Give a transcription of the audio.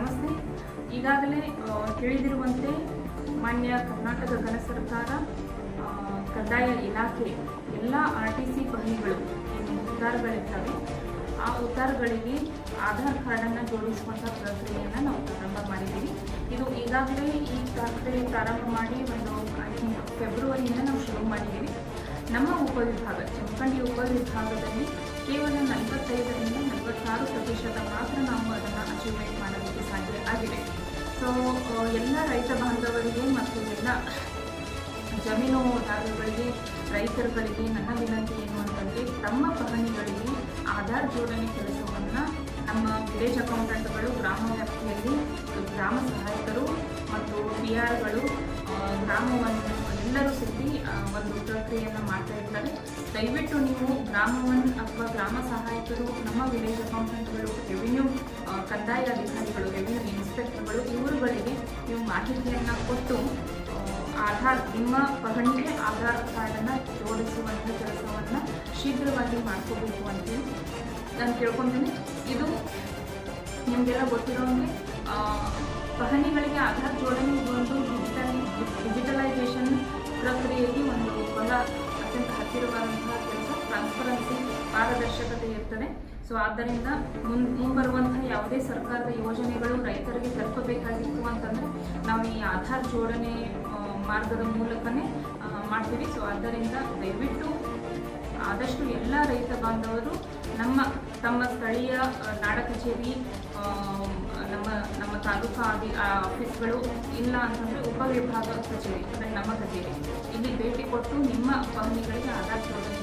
ನಮಸ್ತೆ. ಈಗಾಗಲೇ ತಿಳಿದಿರುವಂತೆ ಮಾನ್ಯ ಕರ್ನಾಟಕ ಘನ ಸರ್ಕಾರ ಕಂದಾಯ ಇಲಾಖೆ ಎಲ್ಲ ಆರ್ ಟಿ ಸಿ ಪಹಣಿಗಳು ಏನು ಆ ಉತ್ತಾರಗಳಿಗೆ ಆಧಾರ್ ಕಾರ್ಡನ್ನು ಜೋಡಿಸುವಂಥ ಪ್ರಕ್ರಿಯೆಯನ್ನು ನಾವು ಪ್ರಾರಂಭ ಮಾಡಿದ್ದೀವಿ. ಇದು ಈಗಾಗಲೇ ಈ ಪ್ರಕ್ರಿಯೆ ಪ್ರಾರಂಭ ಮಾಡಿ ಒಂದು ಫೆಬ್ರವರಿಯಿಂದ ನಾವು ಶುರು ಮಾಡಿದ್ದೀವಿ. ನಮ್ಮ ಉಪವಿಭಾಗ ಜಮಖಂಡಿ ಉಪವಿಭಾಗದಲ್ಲಿ ಕೇವಲ ನಲವತ್ತೈದರಿಂದ ನಲವತ್ತಾರು ಪ್ರತಿಶತ ಮಾತ್ರ ನಾವು ಸೊ ಎಲ್ಲ ರೈತ ಬಾಂಧವರಿಗೆ ಮತ್ತು ಎಲ್ಲ ಜಮೀನುದಾರರುಗಳಿಗೆ ರೈತರುಗಳಿಗೆ, ನನ್ನ ವಿನಂತಿ ಏನು ಅಂತಂದರೆ ತಮ್ಮ ಪಹಣಿಗಳಿಗೆ ಆಧಾರ್ ಜೋಡಣೆ ಕೆಲಸವನ್ನು ನಮ್ಮ ವಿಲೇಜ್ ಅಕೌಂಟೆಂಟ್ಗಳು, ಗ್ರಾಮ ವ್ಯಾಪ್ತಿಯಲ್ಲಿ ಗ್ರಾಮ ಸಹಾಯಕರು ಮತ್ತು ಪಿ ಆರ್ಗಳು ಗ್ರಾಮವನ್ನು ಎಲ್ಲರೂ ಸೇರಿ ಒಂದು ಪ್ರಕ್ರಿಯೆಯನ್ನು ಮಾಡ್ತಾ ಇರ್ತಾರೆ ದಯವಿಟ್ಟು ನೀವು ಗ್ರಾಮವನ್ನು ಅಥವಾ ಗ್ರಾಮ ಸಹಾಯಕರು, ನಮ್ಮ ವಿಲೇಜ್ ಅಕೌಂಟೆಂಟ್ಗಳು ಮಾಹಿತಿಯನ್ನು ಕೊಟ್ಟು ಆಧಾರ್, ನಿಮ್ಮ ಪಹಣಿಗೆ ಆಧಾರ್ ಕಾರ್ಡನ್ನು ಜೋಡಿಸುವಂಥ ಕೆಲಸವನ್ನು ಶೀಘ್ರವಾಗಿ ಮಾಡ್ಕೋಬೇಕು ಅಂತೇಳಿ ನಾನು ಕೇಳ್ಕೊತೀನಿ. ಇದು ನಿಮಗೆಲ್ಲ ಗೊತ್ತಿರೋಂಗೆ ಪಹಣಿಗಳಿಗೆ ಆಧಾರ್ ಜೋಡಣೆ ಒಂದು ಡಿಜಿಟಲ್ ಡಿಜಿಟಲೈಸೇಷನ್ ಪ್ರಕ್ರಿಯೆಯಲ್ಲಿ ಒಂದು ಬಹಳ ಅತ್ಯಂತ ಹತ್ತಿರವಾದಂತಹ ಕೆಲಸ ಟ್ರಾನ್ಸ್ಪರೆನ್ಸಿ ಪಾರದರ್ಶಕತೆ ಇರ್ತದೆ. ಸೊ ಆದ್ದರಿಂದ ಮುನ್ ಮುಂಬರುವಂತಹ ಯಾವುದೇ ಸರ್ಕಾರದ ಯೋಜನೆಗಳು ರೈತರಿಗೆ ತಲುಪಬೇಕಾಗಿತ್ತು ಅಂತಂದರೆ ನಾವು ಈ ಆಧಾರ್ ಜೋಡಣೆ ಮಾರ್ಗದ ಮೂಲಕನೇ ಮಾಡ್ತೀವಿ. ಸೊ ಆದ್ದರಿಂದ ದಯವಿಟ್ಟು ಆದಷ್ಟು ಎಲ್ಲ ರೈತ ಬಾಂಧವರು, ನಮ್ಮ, ತಮ್ಮ ಸ್ಥಳೀಯ ನಾಡ ಕಚೇರಿ ನಮ್ಮ ನಮ್ಮ ತಾಲೂಕು ಆಗಿ ಆಫೀಸ್ಗಳು, ಇಲ್ಲ ಅಂತಂದರೆ ಉಪವಿಭಾಗ ಕಚೇರಿ, ಅಂದರೆ ನಮ್ಮ ಕಚೇರಿ. ಇಲ್ಲಿ ಭೇಟಿ ಕೊಟ್ಟು ನಿಮ್ಮ ಪಹಣಿಗಳಿಗೆ ಆಧಾರ್ ಶೀಘ್ರವಾಗಿ